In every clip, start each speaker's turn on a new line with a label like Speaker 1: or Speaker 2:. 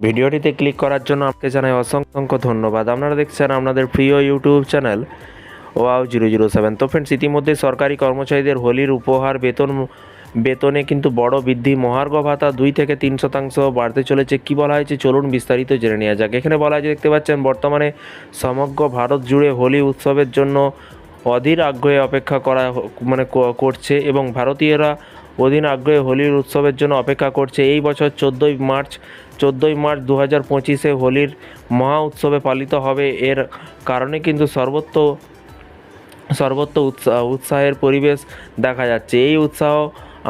Speaker 1: ভিডিওটিতে ক্লিক করার জন্য আপনাকে জানাই অসংখ্য ধন্যবাদ। আপনারা দেখছেন আপনাদের প্রিয় YouTube channel wow zero zero seven. তো ফ্রেন্ডস ইতিমধ্যে সরকারি কর্মচারীদের হোলির উপহার, বেতন, বেতনে কিন্তু বড় বৃদ্ধি, মহার্ঘ ভাতা দুই থেকে তিন শতাংশ বাড়তে চলেছে। কি বলা হয়েছে চলুন বিস্তারিত জেনে নেওয়া যাক। এখানে বলা হয়েছে, দেখতে পাচ্ছেন, বর্তমানে সমগ্র ভারত জুড়ে হোলি উৎসবের জন্য অধীর আগ্রহে অপেক্ষা করা মানে করছে এবং ভারতীয়রা অধীর আগ্রহে হোলির উৎসবের জন্য অপেক্ষা করছে। এই বছর চোদ্দোই মার্চ চোদ্দোই মার্চ দু হাজার পঁচিশে হোলির মহা উৎসবে পালিত হবে। এর কারণে কিন্তু সর্বত্র সর্বত্র উৎসাহ উৎসাহের পরিবেশ দেখা যাচ্ছে। এই উৎসাহ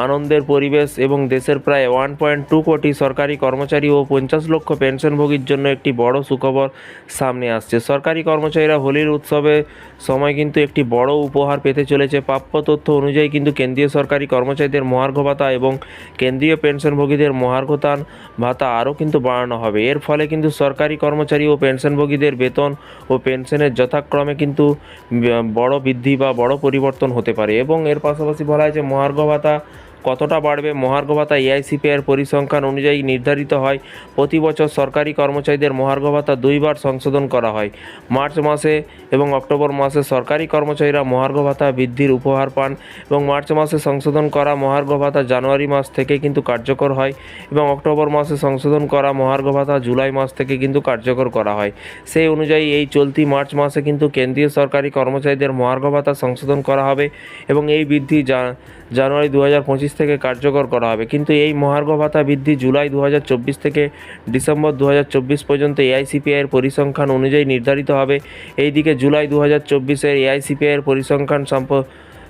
Speaker 1: আনন্দের পরিবেশ এবং দেশের প্রায় ওয়ান পয়েন্ট টু কোটি সরকারি কর্মচারী ও পঞ্চাশ লক্ষ পেনশনভোগীর জন্য একটি বড় সুখবর সামনে আসছে। সরকারি কর্মচারীরা হোলির উৎসবে সময় কিন্তু একটি বড় উপহার পেতে চলেছে। প্রাপ্য তথ্য অনুযায়ী কিন্তু কেন্দ্রীয় সরকারি কর্মচারীদের মহার্ঘ ভাতা এবং কেন্দ্রীয় পেনশনভোগীদের মহার্ঘতান ভাতা আরও কিন্তু বাড়ানো হবে। এর ফলে কিন্তু সরকারি কর্মচারী ও পেনশনভোগীদের বেতন ও পেনশনের যথাক্রমে কিন্তু বড় বৃদ্ধি বা বড় পরিবর্তন হতে পারে। এবং এর পাশাপাশি বলা হয়েছে মহার্ঘ ভাতা কতটা বাড়বে? মহার্ঘ ভাতা এআইসিপিআর পরিসংখ্যান অনুযায়ী নির্ধারিত হয়, প্রতি বছর সরকারি কর্মচারীদের মহার্ঘ ভাতা দুইবার সংশোধন করা হয়। মার্চ মাসে এবং অক্টোবর মাসে সরকারি কর্মচারীরা মহার্ঘ ভাতা বৃদ্ধির উপহার পান এবং মার্চ মাসে সংশোধন করা মহার্ঘ ভাতা জানুয়ারি মাস থেকে কিন্তু কার্যকর হয় এবং অক্টোবর মাসে সংশোধন করা মহার্ঘ ভাতা জুলাই মাস থেকে কিন্তু কার্যকর করা হয়। সেই অনুযায়ী এই চলতি মার্চ মাসে কিন্তু কেন্দ্রীয় সরকারি কর্মচারীদের মহার্ঘ ভাতা সংশোধন করা হবে এবং এই বৃদ্ধি জানুয়ারি দু হাজার পঁচিশ থেকে কার্যকর করা হবে। কিন্তু এই মহার্ঘ ভাতা বৃদ্ধি জুলাই দু হাজার চব্বিশ থেকে ডিসেম্বর দু হাজার চব্বিশ পর্যন্ত এআইসিপিআইয়ের পরিসংখ্যান অনুযায়ী নির্ধারিত হবে। এইদিকে জুলাই দু হাজার চব্বিশের এআইসিপিআইয়ের পরিসংখ্যান সম্প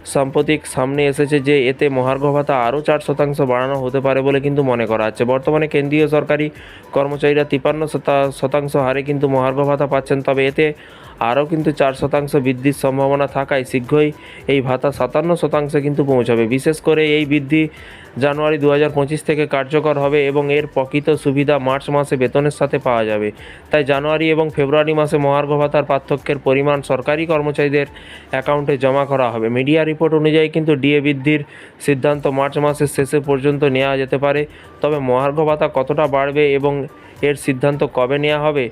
Speaker 1: সাম্প্রতিক সামনে এসেছে যে এতে মহার্ঘ ভাতা আরও চার শতাংশ বাড়ানো হতে পারে বলে কিন্তু মনে করা হচ্ছে। বর্তমানে কেন্দ্রীয় সরকারি কর্মচারীরা তিপান্ন শতা- শতাংশ হারে কিন্তু মহার্ঘ ভাতা পাচ্ছেন। তবে এতে আরও কিন্তু চার শতাংশ বৃদ্ধির সম্ভাবনা থাকায় শীঘ্রই এই ভাতা সাতান্ন শতাংশে কিন্তু পৌঁছাবে। বিশেষ করে এই বৃদ্ধি জানুয়ারি দু হাজার পঁচিশ থেকে কার্যকর হবে এবং এর প্রকৃত সুবিধা মার্চ মাসে বেতনের সাথে পাওয়া যাবে। তাই জানুয়ারি এবং ফেব্রুয়ারি মাসে মহার্ঘ ভাতার পার্থক্যের পরিমাণ সরকারি কর্মচারীদের অ্যাকাউন্টে জমা করা হবে। মিডিয়া রিপোর্ট অনুযায়ী কিন্তু ডিএ বৃদ্ধির সিদ্ধান্ত মার্চ মাসের শেষে পর্যন্ত নেওয়া যেতে পারে। তবে মহার্ঘ ভাতা কতটা বাড়বে এবং এর সিদ্ধান্ত কবে নেওয়া হবে,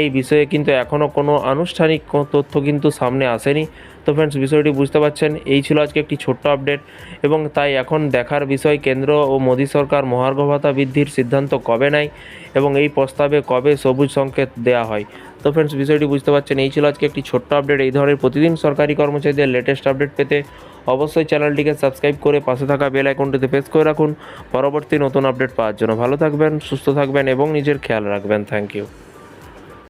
Speaker 1: এই বিষয়ে কিন্তু এখনও কোনো আনুষ্ঠানিক তথ্য কিন্তু সামনে আসেনি। তো ফ্রেন্ডস বিষয়টি বুঝতে পারছেন, এই ছিল আজকে একটি ছোট্ট আপডেট এবং তাই এখন দেখার বিষয় কেন্দ্র ও মোদী সরকার মহার্ঘ ভাতা বৃদ্ধির সিদ্ধান্ত কবে নেয় এবং এই প্রস্তাবে কবে সবুজ সংকেত দেওয়া হয়। তো ফ্রেন্ডস বিষয়টি বুঝতে পারছেন, এই ছিল আজকে একটি ছোট্ট আপডেট এই ধরনের প্রতিদিন সরকারি কর্মচারীদের লেটেস্ট আপডেট পেতে অবশ্যই চ্যানেলটিকে সাবস্ক্রাইব করে পাশে থাকা বেল আইকনটিতে প্রেস করে রাখুন। পরবর্তী নতুন আপডেট পাওয়ার জন্য ভালো থাকবেন, সুস্থ থাকবেন এবং নিজের খেয়াল রাখবেন। Thank you